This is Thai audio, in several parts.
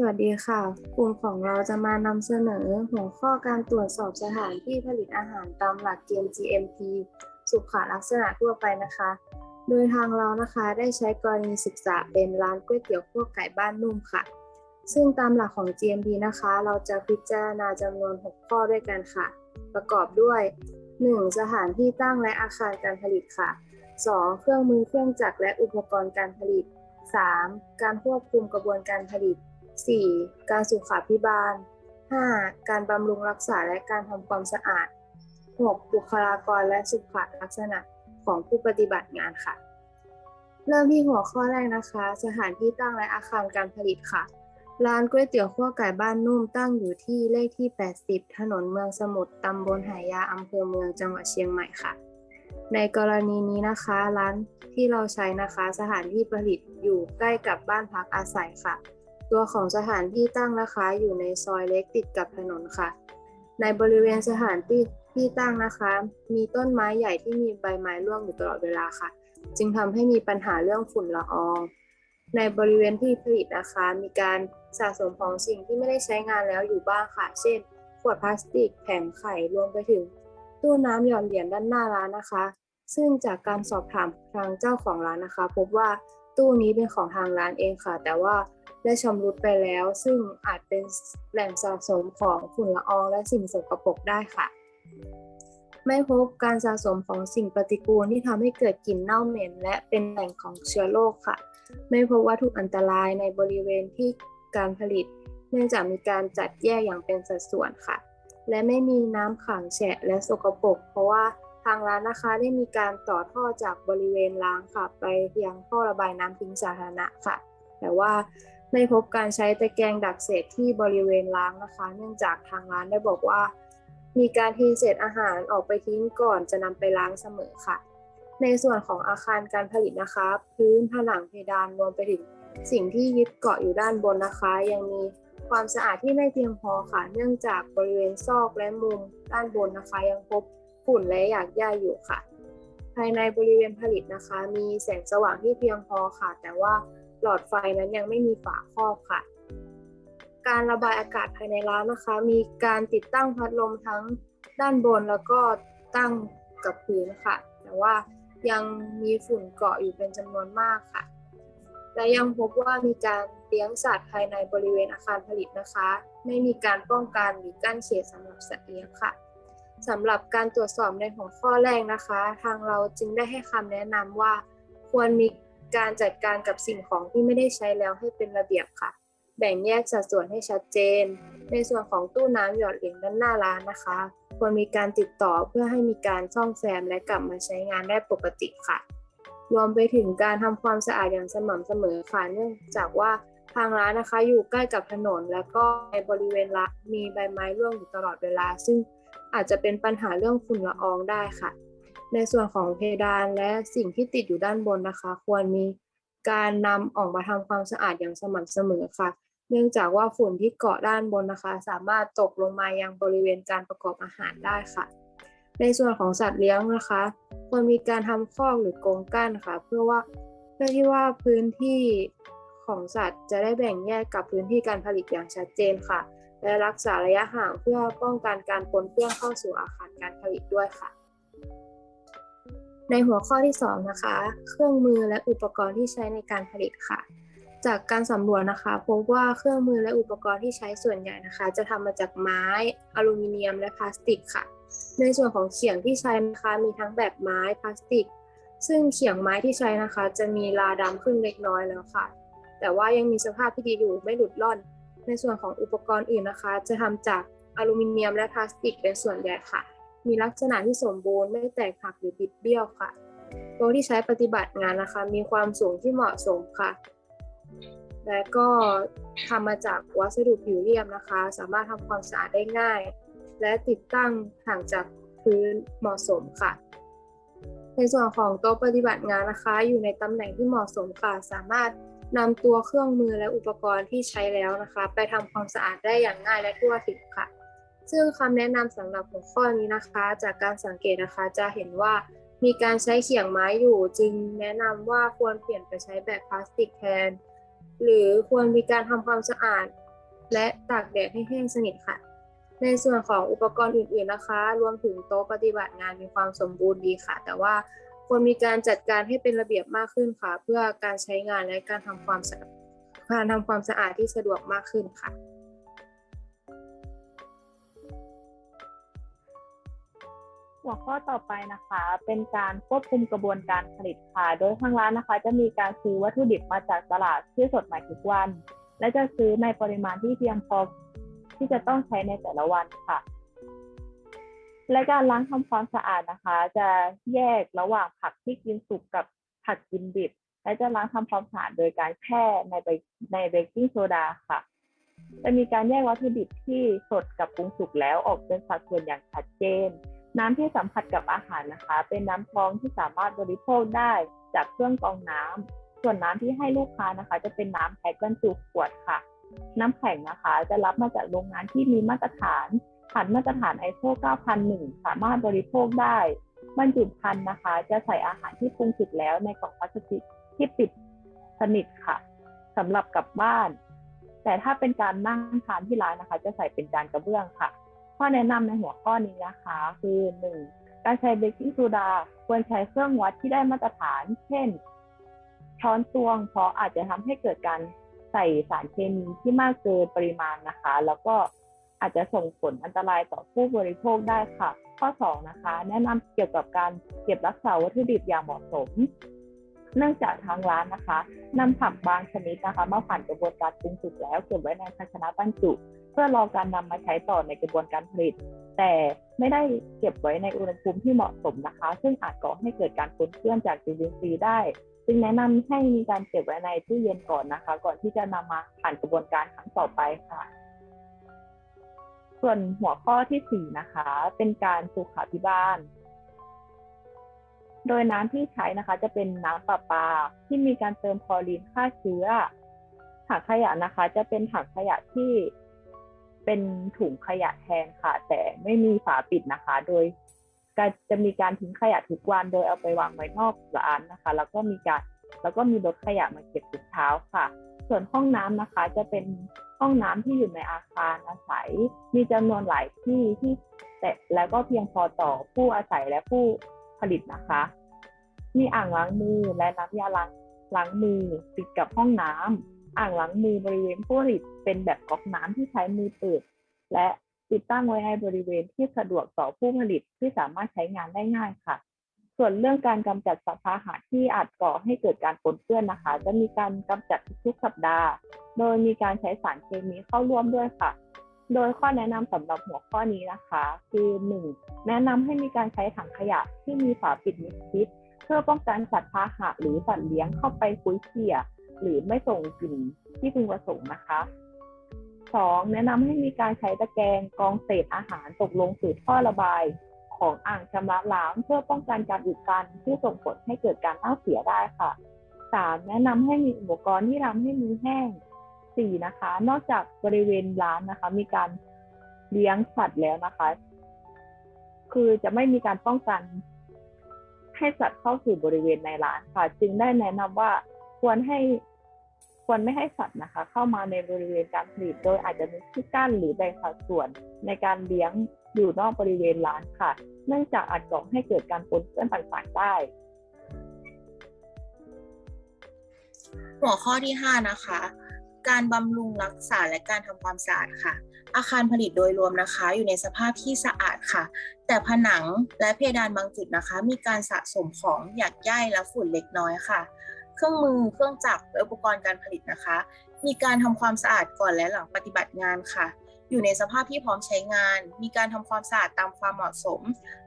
สวัสดีค่ะ กลุ่มของเราจะมานำเสนอหัวข้อการตรวจสอบสถานที่ผลิตอาหารตามหลักเกณฑ์ GMP สุขลักษณะทั่วไปนะคะ โดยทางเรานะคะได้ใช้กรณีศึกษาเป็นร้านก๋วยเตี๋ยวขั้วไก่บ้านนุ่มค่ะ ซึ่งตามหลักของ GMP นะคะ เราจะพิจารณาจำนวน 6 ข้อด้วยกันค่ะ ประกอบด้วย 1. สถานที่ตั้งและอาคารการผลิตค่ะ 2. เครื่องมือเครื่องจักรและอุปกรณ์การผลิต 3. การควบคุมกระบวนการผลิต 4. การสุขาพิบาล 5. การบำรุงรักษาและการทำความสะอาด 6. บุคลากรและสุขลักษณะของผู้ปฏิบัติงานค่ะ เริ่มที่หัวข้อแรกนะคะ สถานที่ตั้งและอาคารการผลิตค่ะ ร้านก๋วยเตี๋ยวขั้วไก่บ้านนุ่มตั้งอยู่ที่เลขที่ 80 ถนนเมืองสมุทรตำบลหายาอำเภอเมืองจังหวัดเชียงใหม่ค่ะ ในกรณีนี้นะคะร้านที่เราใช้นะคะ สถานที่ผลิตอยู่ใกล้กับบ้านพักอาศัยค่ะ ตัวของสถานที่ตั้งนะคะ อยู่ในซอยเล็กติดกับถนนค่ะ ในบริเวณสถานที่ที่ตั้งนะคะ มีต้นไม้ใหญ่ที่มีใบไม้ร่วงอยู่ตลอดเวลาค่ะ จึงทำให้มีปัญหาเรื่องฝุ่นละออง ในบริเวณที่ผลิตนะคะ มีการสะสมของสิ่งที่ไม่ได้ใช้งานแล้วอยู่บ้างค่ะ เช่น ขวดพลาสติก แผงไข่รวมไปถึง ตู้น้ำหยอดเหรียญด้านหน้าร้านนะคะ ซึ่งจากการสอบถามทางเจ้าของร้านนะคะ พบว่าตู้นี้เป็นของทางร้านเองค่ะ แต่ว่า ได้ชำรุดไปแล้ว ซึ่งอาจเป็นแหล่งสะสมของฝุ่นละอองและสิ่งสกปรกได้ค่ะ ไม่พบการสะสมของสิ่งปฏิกูลที่ทำให้เกิดกลิ่นเน่าเหม็น และเป็นแหล่งของเชื้อโรคค่ะ ไม่พบวัตถุอันตรายในบริเวณที่การผลิต เนื่องจากมีการจัดแยกอย่างเป็นสัดส่วนค่ะ และไม่มีน้ำขังแฉะและสกปรกเพราะว่าทางร้านนะคะได้มีการต่อท่อจากบริเวณล้างค่ะ ไปยังท่อระบายน้ำทิ้งสาธารณะค่ะ แต่ว่า ไม่พบการใช้ตะแกรงดักเศษที่บริเวณล้างนะคะ เนื่องจากทางร้านได้บอกว่า มีการเทเศษอาหารออกไปทิ้งก่อนจะนำไปล้างเสมอค่ะ ในส่วนของอาคารการผลิตนะคะ พื้นผนังเพดานรวมไปถึงสิ่งที่ยึดเกาะอยู่ด้านบนนะคะ ยังมีความสะอาดที่ไม่เพียงพอค่ะ เนื่องจากบริเวณซอกและมุมด้านบนนะคะ ยังพบฝุ่นและหยากหญ้าอยู่ค่ะ ภายในบริเวณผลิตนะคะ มีแสงสว่างที่เพียงพอค่ะ แต่ว่า หลอดไฟนั้นยังไม่มีฝาครอบค่ะ การระบายอากาศภายในร้านนะคะ มีการติดตั้งพัดลมทั้งด้านบนแล้วก็ตั้งกับพื้นค่ะ แต่ว่ายังมีฝุ่นเกาะอยู่เป็นจำนวนมากค่ะ และยังพบว่ามีการเลี้ยงสัตว์ภายในบริเวณอาคารผลิตนะคะ ไม่มีการป้องกันหรือกั้นเขตสำหรับสัตว์เลี้ยงค่ะสำหรับการตรวจสอบในหัวข้อแรกนะคะ ทางเราจึงได้ให้คำแนะนำว่าควรมี การจัดการกับสิ่งของที่ไม่ได้ใช้แล้วให้เป็นระเบียบค่ะ แบ่งแยกสัดส่วนให้ชัดเจน ในส่วนของตู้น้ำหยอดเหรียญด้านหน้าร้านนะคะ ควรมีการติดต่อเพื่อให้มีการซ่อมแซมและกลับมาใช้งานได้ปกติค่ะ รวมไปถึงการทำความสะอาดอย่างสม่ำเสมอค่ะเนื่องจากว่าทางร้านนะคะอยู่ใกล้กับถนน แล้วก็ในบริเวณร้านมีใบไม้ร่วงอยู่ตลอดเวลา ซึ่งอาจจะเป็นปัญหาเรื่องฝุ่นละอองได้ค่ะ ในส่วนของเพดานและสิ่งที่ติดอยู่ด้านบนนะคะ ควรมีการนำออกมาทำความสะอาดอย่างสม่ำเสมอค่ะ เนื่องจากว่าฝุ่นที่เกาะด้านบนนะคะ สามารถตกลงมายังบริเวณการประกอบอาหารได้ค่ะ ในส่วนของสัตว์เลี้ยงนะคะ ควรมีการทำคอกหรือกรงกั้นค่ะ เพื่อว่าเพื่อที่ว่าพื้นที่ของสัตว์จะได้แบ่งแยกกับพื้นที่การผลิตอย่างชัดเจนค่ะ และรักษาระยะห่างเพื่อป้องกันการปนเปื้อนเข้าสู่อาคารการผลิตด้วยค่ะ ในหัวข้อที่ 2 นะคะ เครื่องมือและอุปกรณ์ที่ใช้ในการผลิตค่ะ จากการสำรวจนะคะพบว่าเครื่องมือและอุปกรณ์ที่ใช้ส่วนใหญ่นะคะ จะทำมาจากไม้ อลูมิเนียม และพลาสติกค่ะ ในส่วนของเขียงที่ใช้นะคะมีทั้งแบบไม้พลาสติก ซึ่งเขียงไม้ที่ใช้นะคะ จะมีลาดำขึ้นเล็กน้อยแล้วค่ะ แต่ว่ายังมีสภาพที่ดีอยู่ไม่หลุดล่อน ในส่วนของอุปกรณ์อื่นนะคะ จะทำจากอลูมิเนียมและพลาสติกเป็นส่วนใหญ่ค่ะ มีลักษณะที่สมบูรณ์ไม่แตกหักหรือบิดเบี้ยวค่ะโต๊ะที่ใช้ปฏิบัติงานนะคะ มีความสูงที่เหมาะสมค่ะ และก็ทำมาจากวัสดุผิวเรียบนะคะ สามารถทำความสะอาดได้ง่าย และติดตั้งห่างจากพื้นเหมาะสมค่ะ ในส่วนของโต๊ะปฏิบัติงานนะคะ อยู่ในตำแหน่งที่เหมาะสมค่ะ สามารถนำตัวเครื่องมือและอุปกรณ์ที่ใช้แล้วนะคะ ไปทำความสะอาดได้อย่างง่ายและทั่วถึงค่ะ ซึ่งคำแนะนำสำหรับหัวข้อนี้นะคะ จากการสังเกตนะคะจะเห็นว่ามีการใช้เขียงไม้อยู่จึงแนะนำว่าควรเปลี่ยนไปใช้แบบพลาสติกแทน หรือควรมีการทำความสะอาด และตากแดดให้แห้งสนิทค่ะ ในส่วนของอุปกรณ์อื่นๆนะคะ รวมถึงโต๊ะปฏิบัติงานมีความสมบูรณ์ดีค่ะ แต่ว่าควรมีการจัดการให้เป็นระเบียบมากขึ้นค่ะ เพื่อการใช้งานและการทำความสะอาดการทำความสะอาดที่สะดวกมากขึ้นค่ะ หัวข้อต่อไปนะคะ เป็นการควบคุมกระบวนการผลิตค่ะ โดยทางร้านนะคะ จะมีการซื้อวัตถุดิบมาจากตลาดที่สดใหม่ทุกวัน และจะซื้อในปริมาณที่เพียงพอที่จะต้องใช้ในแต่ละวันค่ะ และการล้างทำความสะอาดนะคะ จะแยกระหว่างผักที่กินสุกกับผักกินดิบ และจะล้างทำความสะอาดโดยการแช่ในในเบกกิ้งโซดาค่ะจะมีการแยกวัตถุดิบที่สดกับปรุงสุกแล้วออกเป็นสัดส่วนอย่างชัดเจน น้ำที่สัมผัสกับอาหารนะคะ เป็นน้ำกรองที่สามารถบริโภคได้จากเครื่องกรองน้ำส่วนน้ำที่ให้ลูกค้านะคะ จะเป็นน้ำแพ็คบรรจุขวดค่ะ น้ำแข็งนะคะ จะรับมาจากโรงงานที่มีมาตรฐานผ่านมาตรฐาน ISO 9001 สามารถบริโภคได้บรรจุภัณฑ์นะคะ จะใส่อาหารที่ปรุงสุกแล้วในกล่องพลาสติกที่ปิดสนิทค่ะสำหรับกลับบ้าน แต่ถ้าเป็นการนั่งทานที่ร้านนะคะ จะใส่เป็นจานกระเบื้องค่ะ ข้อแนะนำในหัวข้อนี้นะคะ คือหนึ่งการใช้เบกกิ้งโซดาควรใช้เครื่องวัดที่ได้มาตรฐาน เช่น ช้อนตวง เพราะอาจจะทำให้เกิดการใส่สารเคมีที่มากเกินปริมาณนะคะ แล้วก็อาจจะส่งผลอันตรายต่อผู้บริโภคได้ค่ะ ข้อ 2 นะคะ แนะนำเกี่ยวกับการเก็บรักษาวัตถุดิบอย่างเหมาะสม เนื่องจากทางร้านนะคะนำผักบางชนิดนะคะมาผ่านกระบวนการปรุงสุกแล้วเก็บไว้ในภาชนะบรรจุ เพื่อรอการนำมาใช้ต่อในกระบวนการผลิต แต่ไม่ได้เก็บไว้ในอุณหภูมิที่เหมาะสมนะคะ ซึ่งอาจก่อให้เกิดการปนเปื้อนจากจุลินทรีย์ได้ จึงแนะนำให้มีการเก็บไว้ในตู้เย็นก่อนนะคะ ก่อนที่จะนำมาผ่านกระบวนการครั้งต่อไปค่ะ ส่วนหัวข้อที่สี่นะคะ เป็นการสุขาพิบาล โดยน้ำที่ใช้นะคะ จะเป็นน้ำประปาที่มีการเติมคลอรีนฆ่าเชื้อ ถังขยะนะคะ จะเป็นถังขยะที่เป็นถุงขยะแทนค่ะ แต่ไม่มีฝาปิดนะคะ โดยจะมีการทิ้งขยะทุกวัน โดยเอาไปวางไว้นอกร้านนะคะ แล้วก็มีการแล้วก็มีรถขยะมาเก็บทุกเช้าค่ะ ส่วนห้องน้ำนะคะ จะเป็นห้องน้ำที่อยู่ในอาคารอาศัย มีจำนวนหลายที่ที่แต่แล้วก็เพียงพอต่อผู้อาศัยและผู้ ผลิตนะคะ มีอ่างล้างมือและน้ำยาล้างล้างมือติดกับห้องน้ำอ่างล้างมือบริเวณผู้ผลิตเป็นแบบก๊อกน้ำที่ใช้มือเปิด และติดตั้งไว้ในบริเวณที่สะดวกต่อผู้ผลิตที่สามารถใช้งานได้ง่ายค่ะ ส่วนเรื่องการกำจัดสัตว์พาหะที่อาจก่อให้เกิดการปนเปื้อนนะคะ จะมีการกำจัดทุกสัปดาห์ โดยมีการใช้สารเคมีเข้าร่วมด้วยค่ะ โดยข้อแนะนำสำหรับหัวข้อนี้นะคะ คือหนึ่งแนะนำให้มีการใช้ถังขยะที่มีฝาปิดมิดชิด เพื่อป้องกันสัตว์พาหะหรือสัตว์เลี้ยงเข้าไปคุยเขี่ยหรือไม่ส่งกลิ่นที่พึงประสงค์นะคะสองแนะนำให้มีการใช้ตะแกรงกรองเศษอาหารตกลงสู่ท่อระบายของอ่างชำระล้างเพื่อป้องกันการอุดตันที่ส่งผลให้เกิดการเน่าเสียได้ค่ะสามแนะนำให้มีอุปกรณ์ที่ทำให้มือแห้ง สี่นะคะ นอกจากบริเวณร้านนะคะ มีการเลี้ยงสัตว์แล้วนะคะ คือจะไม่มีการป้องกันให้สัตว์เข้าสู่บริเวณในร้านค่ะ จึงได้แนะนำว่าควรให้ควรไม่ให้สัตว์นะคะ เข้ามาในบริเวณการผลิตโดยอาจจะมีที่กั้นหรือแบ่งสัดส่วนในการเลี้ยงอยู่นอกบริเวณร้านค่ะ เนื่องจากอาจก่อให้เกิดการปนเปื้อนต่างๆได้ หัวข้อที่ 5 นะคะ การบำรุงรักษาและการทำความสะอาดค่ะ อาคารผลิตโดยรวมนะคะ อยู่ในสภาพที่สะอาดค่ะ แต่ผนังและเพดานบางจุดนะคะ มีการสะสมของหยาดใยและฝุ่นเล็กน้อยค่ะ เครื่องมือเครื่องจักรและอุปกรณ์การผลิตนะคะ มีการทำความสะอาดก่อนและหลังปฏิบัติงานค่ะ อยู่ในสภาพที่พร้อมใช้งาน มีการทำความสะอาดตามความเหมาะสม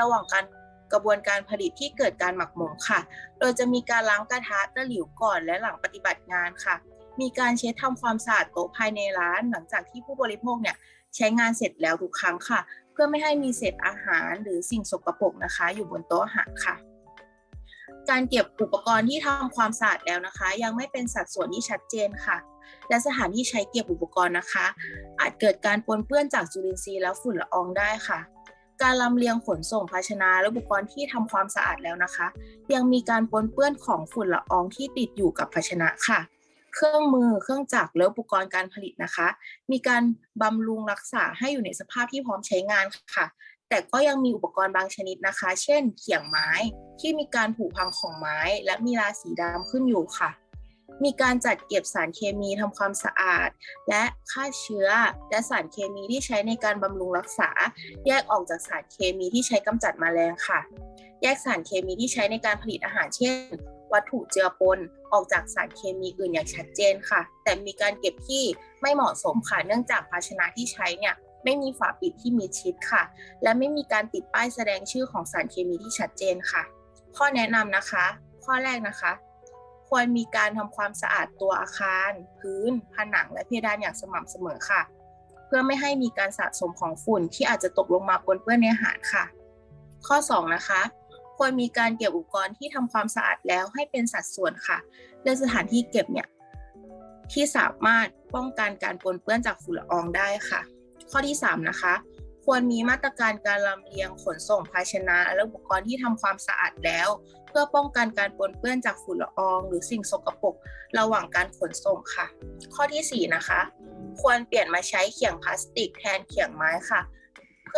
ระหว่างการกระบวนการผลิตที่เกิดการหมักหมมค่ะ โดยจะมีการล้างกระทะตะหลิวก่อนและหลังปฏิบัติงานค่ะ มีการเช็ดทำความสะอาดโต๊ะภายในร้าน หลังจากที่ผู้บริโภคเนี่ยใช้งานเสร็จแล้วทุกครั้งค่ะ เพื่อไม่ให้มีเศษอาหารหรือสิ่งสกปรกนะคะ อยู่บนโต๊ะอาหารค่ะ การเก็บอุปกรณ์ที่ทำความสะอาดแล้วนะคะ ยังไม่เป็นสัดส่วนที่ชัดเจนค่ะ และสถานที่ใช้เก็บอุปกรณ์นะคะ อาจเกิดการปนเปื้อนจากจุลินทรีย์และฝุ่นละอองได้ค่ะการลำเลียงขนส่งภาชนะและอุปกรณ์ที่ทำความสะอาดแล้วนะคะ ยังมีการปนเปื้อนของฝุ่นละอองที่ติดอยู่กับภาชนะค่ะ เครื่องมือเครื่องจักรและอุปกรณ์การผลิตนะคะ มีการบำรุงรักษาให้อยู่ในสภาพที่พร้อมใช้งานค่ะ แต่ก็ยังมีอุปกรณ์บางชนิดนะคะ เช่น เขียงไม้ที่มีการผุพังของไม้ และมีราสีดำขึ้นอยู่ค่ะ มีการจัดเก็บสารเคมีทำความสะอาด และฆ่าเชื้อ และสารเคมีที่ใช้ในการบำรุงรักษา แยกออกจากสารเคมีที่ใช้กำจัดแมลงค่ะ แยกสารเคมีที่ใช้ในการผลิตอาหารเช่น วัตถุเจือปนออกจากสารเคมีอื่นอย่างชัดเจนค่ะ แต่มีการเก็บที่ไม่เหมาะสมค่ะ เนื่องจากภาชนะที่ใช้เนี่ยไม่มีฝาปิดที่มีชิดค่ะ และไม่มีการติดป้ายแสดงชื่อของสารเคมีที่ชัดเจนค่ะ ข้อแนะนำนะคะ ข้อแรกนะคะ ควรมีการทำความสะอาดตัวอาคาร พื้น ผนังและเพดานอย่างสม่ำเสมอค่ะ เพื่อไม่ให้มีการสะสมของฝุ่นที่อาจจะตกลงมาปนเปื้อนในอาหารค่ะ ข้อ 2 นะคะ ควรมีการเก็บอุปกรณ์ที่ทำความสะอาดแล้วให้เป็นสัดส่วนค่ะเลือกสถานที่เก็บเนี่ยที่สามารถป้องกันการปนเปื้อนจากฝุ่นละอองได้ค่ะ ข้อที่ 3 นะคะ ควรมีมาตรการการลำเลียงขนส่งภาชนะ และอุปกรณ์ที่ทำความสะอาดแล้ว เพื่อป้องกันการปนเปื้อนจากฝุ่นละออง หรือสิ่งสกปรกระหว่างการขนส่งค่ะ ข้อทีสี่4 นะคะ ควรเปลี่ยนมาใช้เขียงพลาสติกแทนเขียงไม้ค่ะเ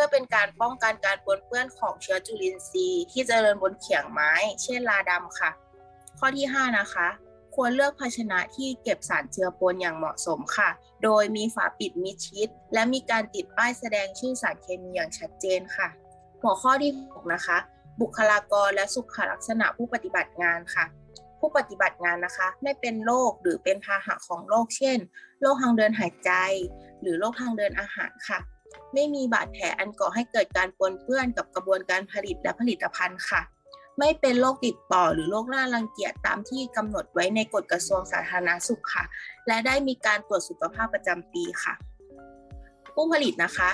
พื่อเป็นการป้องกันการปนเปื้อนของเชื้อจุลินทรีย์ที่เจริญบนเขียงไม้ เช่นลาดำค่ะ ข้อที่ 5 นะคะ ควรเลือกภาชนะที่เก็บสารเจือปนอย่างเหมาะสมค่ะ โดยมีฝาปิดมิดชิด และมีการติดป้ายแสดงชื่อสารเคมีอย่างชัดเจนค่ะ หัวข้อที่ 6 นะคะ บุคลากรและสุขลักษณะผู้ปฏิบัติงานค่ะผู้ปฏิบัติงานนะคะไม่เป็นโรคหรือเป็นพาหะของโรคเช่นโรคทางเดินหายใจ หรือโรคทางเดินอาหารค่ะ ไม่มีบาดแผลอันก่อให้เกิดการปนเปื้อนกับกระบวนการผลิตและผลิตภัณฑ์ค่ะ ไม่เป็นโรคติดต่อหรือโรคน่ารังเกียจตามที่กำหนดไว้ในกฎกระทรวงสาธารณสุขค่ะ และได้มีการตรวจสุขภาพประจำปีค่ะ ผู้ผลิตนะคะ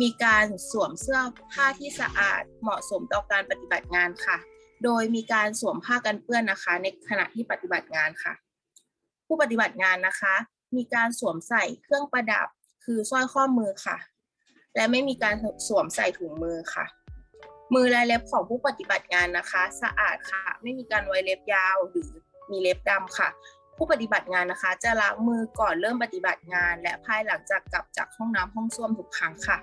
มีการสวมเสื้อผ้าที่สะอาดเหมาะสมต่อการปฏิบัติงานค่ะ โดยมีการสวมผ้ากันเปื้อนนะคะ ในขณะที่ปฏิบัติงานค่ะ ผู้ปฏิบัติงานนะคะ มีการสวมใส่เครื่องประดับคือสร้อยข้อมือค่ะ และไม่มีการสวมใส่ถุงมือค่ะ มือและเล็บของผู้ปฏิบัติงานนะคะ สะอาดค่ะ ไม่มีการไว้เล็บยาวหรือมีเล็บดำค่ะ ผู้ปฏิบัติงานนะคะ จะล้างมือก่อนเริ่มปฏิบัติงาน และภายหลังจากกลับจากห้องน้ำห้องส้วมทุกครั้งค่ะ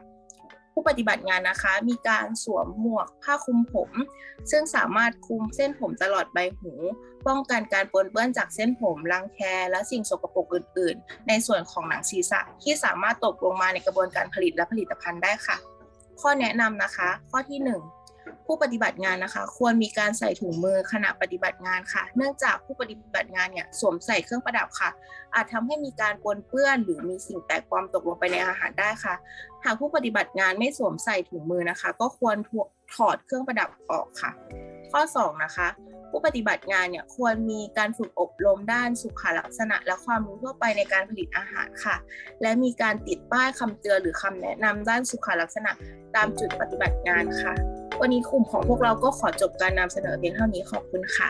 ผู้ปฏิบัติงานนะคะ มีการสวมหมวกผ้าคลุมผม ซึ่งสามารถคลุมเส้นผมตลอดใบหู ป้องกันการปนเปื้อนจากเส้นผมรังแคและสิ่งสกปรกอื่น ๆ ในส่วนของหนังศีรษะที่สามารถตกลงมาในกระบวนการผลิตและผลิตภัณฑ์ได้ค่ะ ข้อแนะนำนะคะ ข้อที่ 1 ผู้ปฏิบัติงานนะคะ ควรมีการใส่ถุงมือขณะปฏิบัติงานค่ะ เนื่องจากผู้ปฏิบัติงานเนี่ยสวมใส่เครื่องประดับค่ะ อาจทำให้มีการปนเปื้อน หรือมีสิ่งแปลกปลอมตกลงไปในอาหารได้ค่ะ หากผู้ปฏิบัติงานไม่สวมใส่ถุงมือนะคะ ก็ควรถอดเครื่องประดับออกค่ะ ข้อ 2 นะคะ ผู้ปฏิบัติงานเนี่ยควรมีการฝึกอบรมด้านสุขลักษณะ และความรู้ทั่วไปในการผลิตอาหารค่ะ และมีการติดป้ายคำเตือนหรือคำแนะนำด้านสุขลักษณะ ตามจุดปฏิบัติงานค่ะ วันนี้กลุ่มของพวกเราก็ขอจบการนำเสนอเพียงเท่านี้ขอบคุณค่ะ